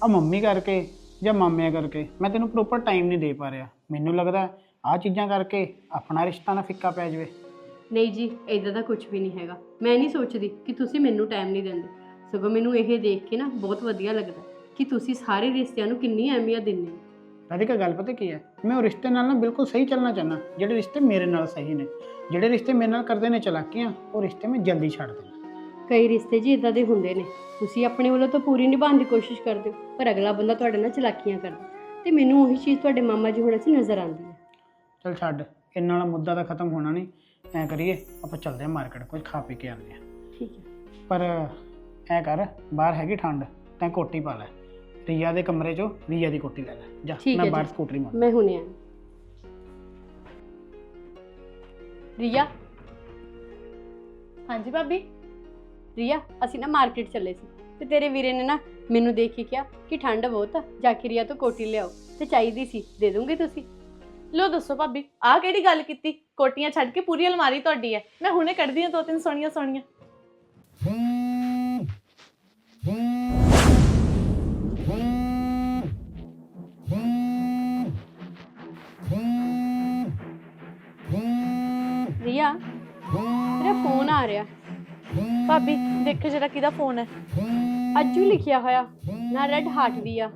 Speaker 5: ਆ ਮੰਮੀ ਕਰਕੇ ਜਾਂ ਮਾਮਿਆਂ ਕਰਕੇ ਮੈਂ ਤੈਨੂੰ ਪ੍ਰੋਪਰ ਟਾਈਮ ਨਹੀਂ ਦੇ ਪਾ ਰਿਹਾ। ਮੈਨੂੰ ਲੱਗਦਾ ਆ ਚੀਜ਼ਾਂ ਕਰਕੇ ਆਪਣਾ ਰਿਸ਼ਤਾ ਨਾ ਫਿੱਕਾ ਪੈ ਜਾਵੇ।
Speaker 12: ਨਹੀਂ ਜੀ ਇਦਾਂ ਦਾ ਕੁਝ ਵੀ ਨਹੀਂ ਹੈਗਾ। ਮੈਂ ਨਹੀਂ ਸੋਚਦੀ ਕਿ ਤੁਸੀਂ ਮੈਨੂੰ ਟਾਈਮ ਨਹੀਂ ਦਿੰਦੇ। ਸਗੋਂ ਮੈਨੂੰ ਇਹ ਦੇਖ ਕੇ ਨਾ ਬਹੁਤ ਵਧੀਆ ਲੱਗਦਾ ਕਿ ਤੁਸੀਂ ਸਾਰੇ ਰਿਸ਼ਤਿਆਂ ਨੂੰ ਕਿੰਨੀ ਅਹਿਮੀਅਤ ਦਿੰਦੇ ਹੋ।
Speaker 5: ਰਾਧਿਕਾ ਗੱਲ ਪਤਾ ਕੀ ਹੈ? ਮੈਂ ਉਹ ਰਿਸ਼ਤੇ ਨਾਲ ਨਾ ਬਿਲਕੁਲ ਸਹੀ ਚੱਲਣਾ ਚਾਹੁੰਦਾ। ਜਿਹੜੇ ਰਿਸ਼ਤੇ ਮੇਰੇ ਨਾਲ ਸਹੀ ਨੇ ਜਿਹੜੇ ਰਿਸ਼ਤੇ ਮੇਰੇ ਨਾਲ ਕਰਦੇ ਨੇ ਚਲਾਕੀਆਂ ਉਹ ਰਿਸ਼ਤੇ ਮੈਂ ਜਲਦੀ ਛੱਡ ਦੇਣਾ
Speaker 12: ਕਈ ਰਿਸ਼ਤੇ ਜੀ ਇਦਾਂ ਦੇ ਹੁੰਦੇ ਨੇ। ਤੁਸੀਂ ਆਪਣੇ ਵੱਲੋਂ ਤਾਂ ਪੂਰੀ ਨਿਭਾਉਣ ਦੀ ਕੋਸ਼ਿਸ਼ ਕਰਦੇ ਹੋ ਪਰ ਅਗਲਾ ਬੰਦਾ ਤੁਹਾਡੇ ਨਾਲ ਚਲਾਕੀਆਂ ਕਰਦਾ। ਤੇ ਮੈਨੂੰ ਉਹੀ ਚੀਜ਼ ਤੁਹਾਡੇ ਮਾਮਾ ਜੀ ਹੋਣਾ 'ਚ ਨਜ਼ਰ ਆਉਂਦੀ ਹੈ।
Speaker 5: ਚਲ ਛੱਡ ਇਹਨਾਂ ਵਾਲਾ ਮੁੱਦਾ ਤਾਂ ਖਤਮ ਹੋਣਾ ਨਹੀਂ। ਐ ਕਰੀਏ ਆਪਾਂ ਚੱਲਦੇ ਆ ਮਾਰਕੀਟ ਕੁਝ ਖਾ ਪੀ ਕੇ ਆਉਂਦੇ ਆ
Speaker 12: ਠੀਕ ਹੈ।
Speaker 5: ਪਰ ਐ ਕਰ ਬਾਹਰ ਹੈਗੀ ਠੰਡ ਤੈਂ ਕੋਟੀ ਪਾ ਲੈ। ਰੀਆ ਦੇ ਕਮਰੇ 'ਚੋਂ ਰੀਆ ਦੀ ਕੋਟੀ ਲੈ ਲੈ। ਜਾ
Speaker 12: ਠੀਕ
Speaker 5: ਮੈਂ ਬਾਹਰ। ਸਕੂਟਰੀ ਮਾਰ
Speaker 12: ਮੈਂ ਹੁਣੇ ਆ ਰੀਆ?
Speaker 3: ਹਾਂਜੀ ਭਾਬੀ?
Speaker 12: ਰੀਆ ਅਸੀਂ ਨਾ ਮਾਰਕੀਟ ਚੱਲੇ ਸੀ ਤੇ ਤੇਰੇ ਵੀਰੇ ਨੇ ਨਾ ਮੈਨੂੰ ਦੇਖ ਕੇ ਕਿਹਾ ਕਿ ਠੰਡ ਬਹੁਤ ਆ ਜਾ ਕੇ ਰੀਆ ਤੋਂ ਕੋਟੀ ਲਿਆਓ ਤੇ ਚਾਹੀਦੀ ਸੀ ਦੇ ਦੋਗੇ ਤੁਸੀਂ?
Speaker 3: ਲੋ ਦੱਸੋ ਭਾਬੀ ਆਹ ਕਿਹੜੀ ਗੱਲ ਕੀਤੀ? ਕੋਟੀਆਂ ਛੱਡ ਕੇ ਪੂਰੀ ਅਲਮਾਰੀ ਤੁਹਾਡੀ ਹੈ। ਮੈਂ ਹੁਣੇ ਕੱਢਦੀ ਹਾਂ ਦੋ ਤਿੰਨ ਸੋਹਣੀਆਂ ਸੋਹਣੀਆਂ ਫੋਨ
Speaker 12: ਆ ਰਿਹਾ।
Speaker 3: ਭਾਬੀ ਦੇਖੋ ਜਿਹੜਾ ਕਿਹਦਾ ਫੋਨ ਹੈ।
Speaker 12: ਅੱਜੂ ਲਿਖਿਆ ਹੋਇਆ। ਨਾ ਰੈੱਡ ਹਾਰਟ ਵੀ ਆ।